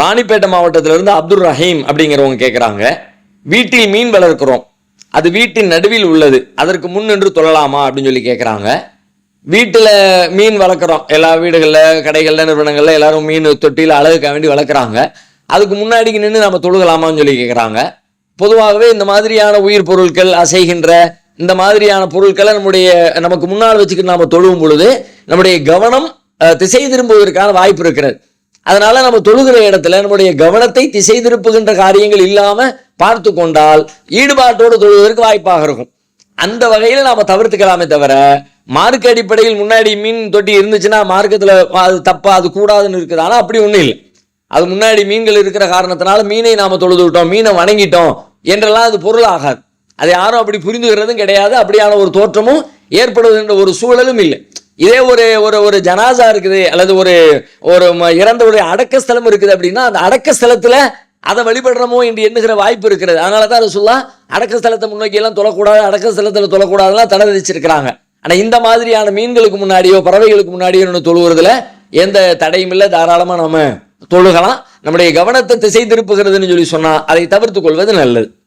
ராணிப்பேட்டை மாவட்டத்திலிருந்து அப்துல் ரஹீம் அப்படிங்கிறவங்க கேட்குறாங்க வீட்டில் மீன் வளர்க்கிறோம். அது வீட்டின் நடுவில் உள்ளது. அதற்கு முன் நின்று தொழலாமா அப்படின்னு சொல்லி கேட்குறாங்க வீட்டில் மீன் வளர்க்குறோம். எல்லா வீடுகளில் கடைகளில் நிறுவனங்களில் எல்லாரும் மீன் தொட்டியில் அழகுக்காக வேண்டி வளர்க்குறாங்க. அதுக்கு முன்னாடி நின்று நம்ம தொழுகலாமான்னு சொல்லி கேட்குறாங்க பொதுவாகவே இந்த மாதிரியான உயிர் பொருட்கள் அசைகின்ற இந்த மாதிரியான பொருட்களை நம்முடைய நமக்கு முன்னால் வச்சுக்கிட்டு நாம் தொழுவும் பொழுது நம்முடைய கவனம் திசை திரும்புவதற்கான வாய்ப்பு இருக்கிறது. அதனால நம்ம தொழுகிற இடத்துல நம்முடைய கவனத்தை திசை திருப்புகின்ற காரியங்கள் இல்லாம பார்த்து கொண்டால் ஈடுபாட்டோடு தொழுவதற்கு வாய்ப்பாக இருக்கும். அந்த வகையில் நாம் தவிர்த்துக்கலாமே தவிர மார்க் அடிப்படையில் முன்னாடி மீன் தொட்டி இருந்துச்சுன்னா மார்க்கத்தில் அது தப்பா அது கூடாதுன்னு இருக்குது. ஆனால் அப்படி ஒன்றும் இல்லை. அது முன்னாடி மீன்கள் இருக்கிற காரணத்தினால மீனை நாம் தொழுது விட்டோம் மீனை வணங்கிட்டோம் என்றெல்லாம் அது பொருள் ஆகாது. அதை யாரும் அப்படி புரிந்துகிறதும் கிடையாது. அப்படியான ஒரு தோற்றமும் ஏற்படுகின்ற ஒரு சூழலும் இல்லை. இதே ஒரு ஒரு ஒரு ஜனாசா இருக்குது அல்லது ஒரு ஒரு ம- இறந்தவருடைய அடக்க ஸ்தலம் இருக்குது அப்படின்னா அந்த அடக்க ஸ்தலத்தில் அதை வழிபடுறோமோ என்று எண்ணுகிற வாய்ப்பு இருக்கிறது. அதனால தான் ரசூல்லா அடக்க ஸ்தலத்தை முன்னோக்கி எல்லாம் தொழக்கூடாது அடக்க ஸ்தலத்தில் தொழக்கூடாதுலாம் தடை விதிச்சிருக்கிறாங்க. ஆனால் இந்த மாதிரியான மீன்களுக்கு முன்னாடியோ பறவைகளுக்கு முன்னாடியோ நின்று தொழுவுறதுல எந்த தடையும் இல்லை. தாராளமாக நம்ம தொழுகலாம். நம்முடைய கவனத்தை திசை திருப்புகிறதுன்னு சொல்லி சொன்னால் அதை தவிர்த்து கொள்வது நல்லது.